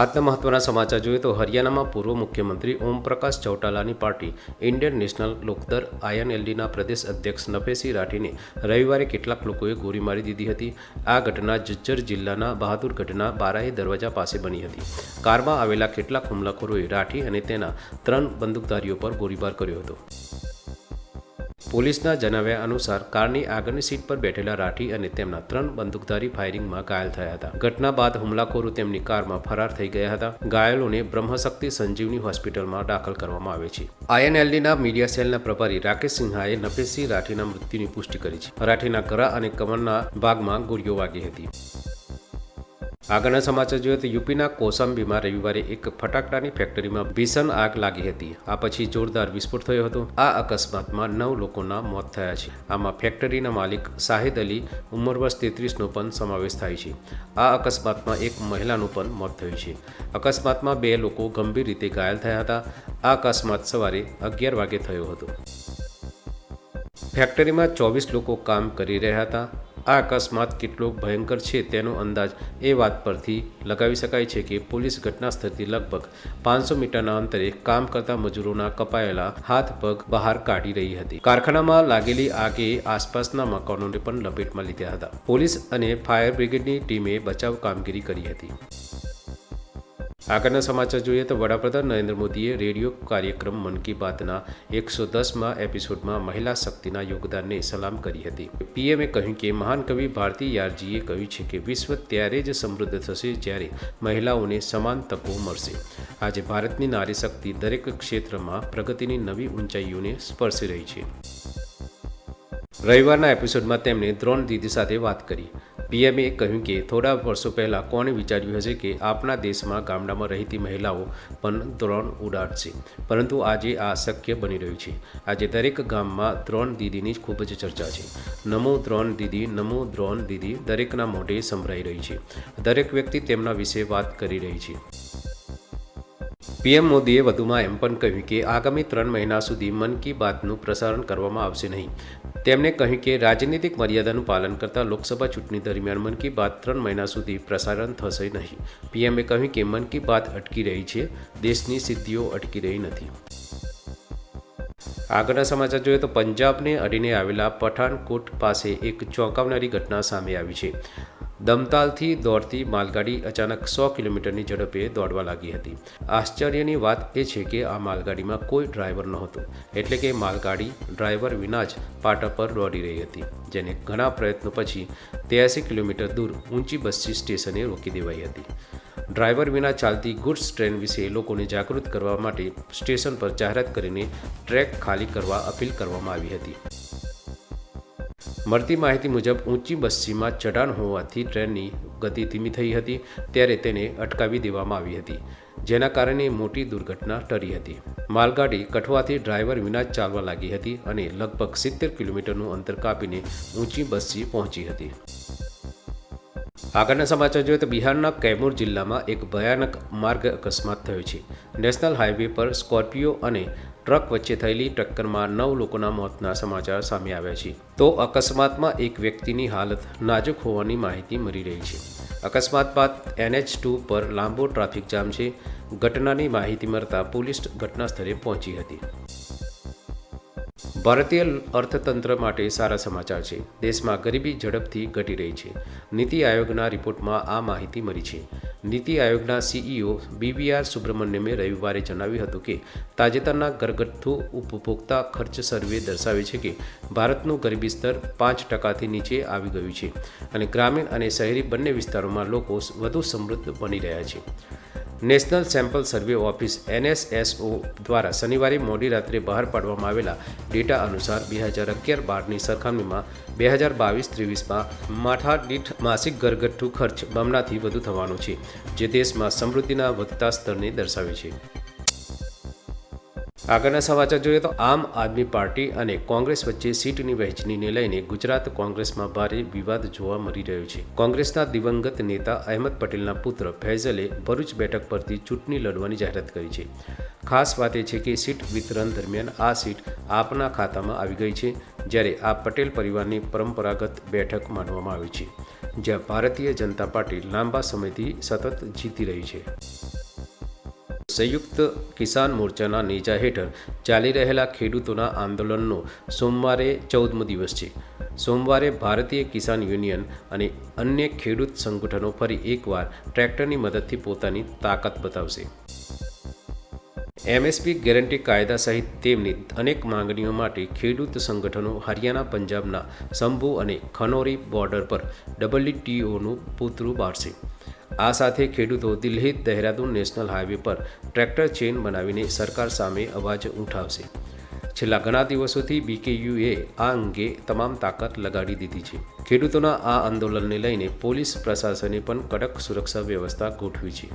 આજના મહત્વના સમાચાર જોઈએ તો હરિયાણામાં પૂર્વ મુખ્યમંત્રી ઓમ પ્રકાશ ચૌટાલાની પાર્ટી, ઇન્ડિયન નેશનલ લોકદળ આઈએનએલડીના પ્રદેશ અધ્યક્ષ નફેસિંહ રાઠીને રવિવારે કેટલાક લોકોએ ગોળી મારી દીધી હતી. આ ઘટના જજ્જર જિલ્લાના બહાદુરગઢના બારાહી દરવાજા પાસે બની હતી. કારમાં આવેલા કેટલાક હુમલાખોરોએ રાઠી અને તેના ત્રણ બંદૂકધારીઓ પર ગોળીબાર કર્યો હતો. પોલીસના જણાવ્યા અનુસાર કારની આગળની સીટ પર બેઠેલા રાઠી અને તેમના ત્રણ બંદૂકધારી ફાયરિંગમાં ઘાયલ થયા હતા. ઘટના બાદ હુમલાખોરો તેમની કારમાં ફરાર થઈ ગયા હતા. ઘાયલોને બ્રહ્મશક્તિ સંજીવની હોસ્પિટલમાં દાખલ કરવામાં આવે છે. આઈએનએલડીના મીડિયા સેલના પ્રભારી રાકેશ સિન્હાએ નફેસી રાઠીના મૃત્યુની પુષ્ટિ કરી છે. રાઠીના ગળા અને કમરના ભાગમાં ગોળીઓ વાગી હતી. આગળના સમાચાર જોઈએ તો યુપીના કોસંબીમાં રવિવારે એક ફટાકડાની ફેક્ટરીમાં ભીષણ આગ લાગી હતી. આ પછી જોરદાર વિસ્ફોટ થયો હતો. આ અકસ્માતમાં નવ લોકોના મોત થયા છે. આમાં ફેક્ટરીના માલિક શાહિદ અલી ઉંમર વર્ષ તેત્રીસનો પણ સમાવેશ થાય છે. આ અકસ્માતમાં એક મહિલાનું પણ મોત થયું છે. અકસ્માતમાં બે લોકો ગંભીર રીતે ઘાયલ થયા હતા. આ અકસ્માત સવારે અગિયાર વાગે થયો હતો. ફેક્ટરીમાં ચોવીસ લોકો કામ કરી રહ્યા હતા. આ અકસ્માત કેટલો ભયંકર છે તેનો અંદાજ એ વાત પરથી લગાવી શકાય છે કે પોલીસ ઘટના સ્થળથી લગભગ પાંચસો મીટરના અંતરે કામ કરતા મજૂરોના કપાયેલા હાથ પગ બહાર કાઢી રહી હતી. કારખાનામાં લાગેલી આગે આસપાસના મકાનોને પણ લપેટમાં લીધા હતા. પોલીસ અને ફાયર બ્રિગેડની ટીમે બચાવ કામગીરી કરી હતી. આગળના સમાચાર જોઈએ તો વડાપ્રધાન નરેન્દ્ર મોદીએ રેડિયો કાર્યક્રમ મન કી બાતના એકસો દસમાં એપિસોડમાં મહિલા શક્તિના યોગદાનને સલામ કરી હતી. પીએમએ કહ્યું કે મહાન કવિ ભારતી યારજીએ કહ્યું છે કે વિશ્વ ત્યારે જ સમૃદ્ધ થશે જ્યારે મહિલાઓને સમાન તકો મળશે. આજે ભારતની નારી શક્તિ દરેક ક્ષેત્રમાં પ્રગતિની નવી ઊંચાઈઓને સ્પર્શી રહી છે. રવિવારના એપિસોડમાં તેમણે દ્રોણ દીદી સાથે વાત કરી. પીએમએ કહ્યું કે થોડા વર્ષો પહેલાં કોણે વિચાર્યું હશે કે આપણા દેશમાં ગામડામાં રહેતી મહિલાઓ પણ દ્રોણ ઉડાડશે. પરંતુ આજે આ શક્ય બની રહ્યું છે. આજે દરેક ગામમાં દ્રોણ દીદીની ખૂબ જ ચર્ચા છે. નમો દ્રોણ દીદી, નમો દ્રોણ દીદી દરેકના મોઢે સંભળાઈ રહી છે. દરેક વ્યક્તિ તેમના વિશે વાત કરી રહી છે. પીએમ મોદીએ વધુમાં એમ પણ કહ્યું કે આગામી ત્રણ મહિના સુધી મન કી બાતનું પ્રસારણ કરવામાં આવશે નહીં. તેમણે કહ્યું કે રાજનીતિક મર્યાદાનું પાલન કરતા લોકસભા ચૂંટણી દરમિયાન મન કી બાત ત્રણ મહિના સુધી પ્રસારણ થશે નહીં. પીએમએ કહ્યું કે મન કી બાત અટકી રહી છે, દેશની સિદ્ધિઓ અટકી રહી નથી. આગળના સમાચાર જોઈએ તો પંજાબને અડીને આવેલા પઠાણકોટ પાસે એક ચોંકાવનારી ઘટના સામે આવી છે. દમતાલથી દોડતી માલગાડી અચાનક સો કિલોમીટરની ઝડપે દોડવા લાગી હતી. આશ્ચર્યની વાત એ છે કે આ માલગાડીમાં કોઈ ડ્રાઈવર નહોતો, એટલે કે માલગાડી ડ્રાઈવર વિના જ પાટા પર દોડી રહી હતી, જેને ઘણા પ્રયત્નો પછી ત્યાસી કિલોમીટર દૂર ઊંચી બસ્સી સ્ટેશને રોકી દેવાઈ હતી. ડ્રાઈવર વિના ચાલતી ગુડ્સ ટ્રેન વિશે લોકોને જાગૃત કરવા માટે સ્ટેશન પર જાહેરાત કરીને ટ્રેક ખાલી કરવા અપીલ કરવામાં આવી હતી. મળતી માહિતી મુજબ ઊંચી બસ્સીમાં ચઢાણ હોવાથી ટ્રેનની ગતિ ધીમી થઈ હતી, ત્યારે તેને અટકાવી દેવામાં આવી હતી, જેના કારણે મોટી દુર્ઘટના ટળી હતી. માલગાડી કઠવાથી ડ્રાઈવર વિના જ ચાલવા લાગી હતી અને લગભગ સિત્તેર કિલોમીટરનું અંતર કાપીને ઊંચી બસ્સી પહોંચી હતી. આગળના સમાચાર જોઈએ તો બિહારના કૈમૂર જિલ્લામાં એક ભયાનક માર્ગ અકસ્માત થયો છે. નેશનલ હાઈવે પર સ્કોર્પિયો અને ટ્રક વચ્ચે થયેલી ટક્કરમાં નવ લોકોના મોતના સમાચાર સામે આવ્યા છે. તો અકસ્માતમાં એક વ્યક્તિની હાલત નાજુક હોવાની માહિતી મળી રહી છે. અકસ્માત બાદ એનએચ ટુ પર લાંબો ટ્રાફિક જામ છે. ઘટનાની માહિતી મળતા પોલીસ ઘટના સ્થળે પહોંચી હતી. ભારતીય અર્થતંત્ર માટે સારા સમાચાર છે. દેશમાં ગરીબી ઝડપથી ઘટી રહી છે. નીતિ આયોગના રિપોર્ટમાં આ માહિતી મળી છે. નીતિ આયોગના સીઈઓ બીવીઆર સુબ્રમણ્યમે રવિવારે જણાવ્યું હતું કે, તાજેતરના ઘરગથ્થુ ઉપભોક્તા ખર્ચ સર્વે દર્શાવે છે કે, ભારતનું ગરીબી સ્તર પાંચ ટકાથી નીચે આવી ગયું છે અને ગ્રામીણ અને શહેરી બંને વિસ્તારોમાં લોકો વધુ સમૃદ્ધ બની રહ્યા છે. National Sample Survey Office NSSO દ્વારા શનિવારે મોડી રાત્રે બહાર પાડવામાં આવેલા ડેટા અનુસાર બે હજાર અગિયાર બારની સરખામણીમાં બે હજાર બાવીસ ત્રેવીસમાં માથા દીઠ માસિક ઘરગથ્થુ ખર્ચ બમણાથી વધુ થવાનો છે, જે દેશમાં સમૃદ્ધિના વધતા સ્તરને દર્શાવે છે. આગળના સમાચાર જોઈએ તો આમ આદમી પાર્ટી અને કોંગ્રેસ વચ્ચે સીટની વહેંચણીને લઈને ગુજરાત કોંગ્રેસમાં ભારે વિવાદ જોવા મળી રહ્યો છે. કોંગ્રેસના દિવંગત નેતા અહેમદ પટેલના પુત્ર ફૈઝલે ભરૂચ બેઠક પરથી ચૂંટણી લડવાની જાહેરાત કરી છે. ખાસ વાત એ છે કે સીટ વિતરણ દરમિયાન આ સીટ આપના ખાતામાં આવી ગઈ છે, જ્યારે આ પટેલ પરિવારની પરંપરાગત બેઠક માનવામાં આવી છે, જ્યાં ભારતીય જનતા પાર્ટી લાંબા સમયથી સતત જીતી રહી છે. સંયુક્ત કિસાન મોરચાના નેજા હેઠળ ચાલી રહેલા ખેડૂતોના આંદોલનનો સોમવારે ચૌદમો દિવસ છે. સોમવારે ભારતીય કિસાન યુનિયન અને અન્ય ખેડૂત સંગઠનો ફરી એકવાર ટ્રેક્ટરની મદદથી પોતાની તાકાત બતાવશે. એમએસપી ગેરંટી કાયદા સહિત તેમની અનેક માંગણીઓ માટે ખેડૂત સંગઠનો હરિયાણા, પંજાબના શંભુ અને ખનોરી બોર્ડર પર ડબલ્યુટીઓનું પૂતરું બાળશે. આ સાથે ખેડૂતો દિલ્હી દહેરાદૂન નેશનલ હાઈવે પર ટ્રેક્ટર ચેન બનાવીને સરકાર સામે અવાજ ઉઠાવશે. છેલ્લા ઘણા દિવસોથી બીકેયુએ આ અંગે તમામ તાકાત લગાડી દીધી છે. ખેડૂતોના આ આંદોલનને લઈને પોલીસ પ્રશાસને પણ કડક સુરક્ષા વ્યવસ્થા ગોઠવી છે.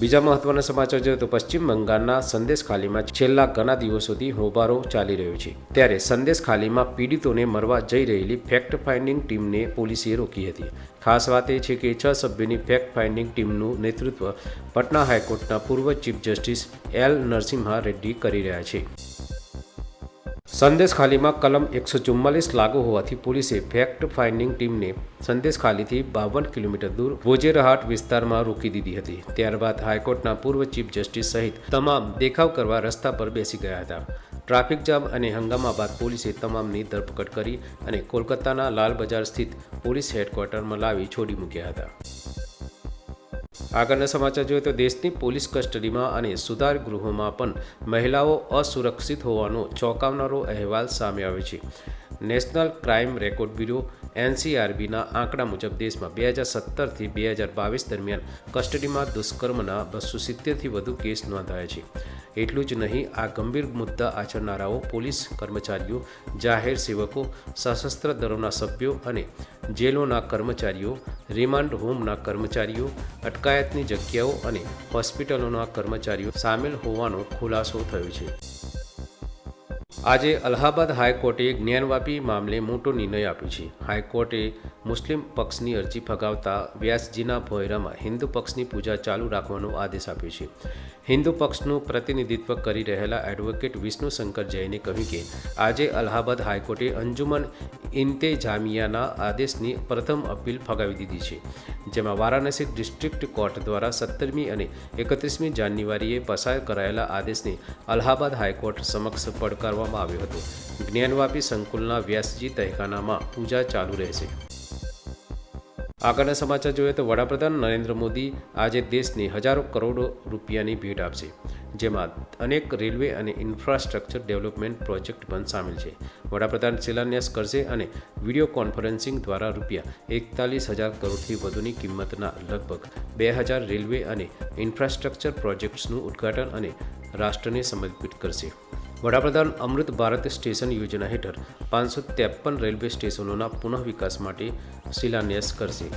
બીજા મહત્વના સમાચાર જોઈએ તો પશ્ચિમ બંગાળના સંદેશખાલીમાં છેલ્લા ઘણા દિવસોથી હોબારો ચાલી રહ્યો છે. ત્યારે સંદેશખાલીમાં પીડિતોને મરવા જઈ રહેલી ફેક્ટ ફાઇન્ડિંગ ટીમને પોલીસે રોકી હતી. ખાસ વાત એ છે કે છ સભ્યોની ફેક્ટ ફાઇન્ડિંગ ટીમનું નેતૃત્વ પટના હાઈકોર્ટના પૂર્વ chief justice L Narasimha Reddy કરી રહ્યા છે. સંદેશખાલીમાં કલમ એકસો ચુમ્માલીસ લાગુ હોવાથી પોલીસે ફેક્ટ ફાઇન્ડિંગ ટીમને સંદેશખાલીથી બાવન કિલોમીટર દૂર વોજેરહાટ વિસ્તારમાં રોકી દીધી હતી. ત્યારબાદ હાઈકોર્ટના પૂર્વ ચીફ જસ્ટિસ સહિત તમામ દેખાવ કરવા રસ્તા પર બેસી ગયા હતા. ટ્રાફિક જામ અને હંગામા બાદ પોલીસે તમામની ધરપકડ કરી અને કોલકાતાના લાલ બજાર સ્થિત પોલીસ હેડક્વાર્ટરમાં લાવી છોડી મૂક્યા હતા. આગળના સમાચાર જોઈએ તો દેશની પોલીસ કસ્ટડીમાં અને સુધાર ગૃહોમાં પણ મહિલાઓ અસુરક્ષિત હોવાનો ચોંકાવનારો અહેવાલ સામે આવ્યો છે. નેશનલ ક્રાઇમ રેકોર્ડ બ્યુરો, એનસીઆરબીના આંકડા મુજબ દેશમાં બે હજાર સત્તરથી બે હજાર બાવીસ દરમિયાન કસ્ટડીમાં દુષ્કર્મના બસો સિત્તેરથી વધુ કેસ નોંધાયા છે. એટલું જ નહીં, આ ગંભીર મુદ્દા આચરનારાઓ, પોલીસ કર્મચારીઓ, જાહેર સેવકો, સશસ્ત્ર દળોના સભ્યો અને જેલોના કર્મચારીઓ, રિમાન્ડ હોમના કર્મચારીઓ, અટકાયતની જગ્યાઓ અને હોસ્પિટલોના કર્મચારીઓ સામેલ હોવાનો ખુલાસો થયો છે. આજે અલ્હાબાદ હાઈકોર્ટે જ્ઞાનવાપી મામલે મોટો નિર્ણય આપ્યો છે. હાઈકોર્ટે મુસ્લિમ પક્ષની અરજી ફગાવતા વ્યાસજીના ભોયરામાં હિન્દુ પક્ષની પૂજા ચાલુ રાખવાનો આદેશ આપ્યો છે. હિન્દુ પક્ષનું પ્રતિનિધિત્વ કરી રહેલા એડવોકેટ વિષ્ણુ શંકર જૈને કહ્યું કે, આજે અલ્હાબાદ હાઈકોર્ટે અંજુમન ઇન્તેજામિયાના આદેશની પ્રથમ અપીલ ફગાવી દીધી છે, જેમાં વારાણસી ડિસ્ટ્રિક્ટ કોર્ટ દ્વારા સત્તરમી અને એકત્રીસમી જાન્યુઆરીએ પસાર કરાયેલા આદેશને અલ્હાબાદ હાઈકોર્ટ સમક્ષ પડકારવામાં આવ્યો હતો. જ્ઞાનવાપી સંકુલના વ્યાસજી તહેખાનામાં પૂજા ચાલુ રહેશે. આગળના સમાચાર જોઈએ તો વડાપ્રધાન નરેન્દ્ર મોદી આજે દેશને હજારો કરોડો રૂપિયાની ભેટ આપશે, જેમાં અનેક રેલવે અને ઇન્ફ્રાસ્ટ્રક્ચર ડેવલપમેન્ટ પ્રોજેક્ટ પણ સામેલ છે. વડાપ્રધાન શિલાન્યાસ કરશે અને વીડિયો કોન્ફરન્સિંગ દ્વારા રૂપિયા એકતાલીસ હજાર કરોડથી વધુની કિંમતના લગભગ બે હજાર રેલવે અને ઇન્ફ્રાસ્ટ્રક્ચર પ્રોજેક્ટ્સનું ઉદ્ઘાટન અને રાષ્ટ્રને સમર્પિત કરશે. વડાપ્રધાન અમૃત ભારત સ્ટેશન યોજના હેઠળ પાંચસો ત્રેપન રેલવે સ્ટેશનોના પુનઃ વિકાસ માટે શિલાન્યાસ કરશે.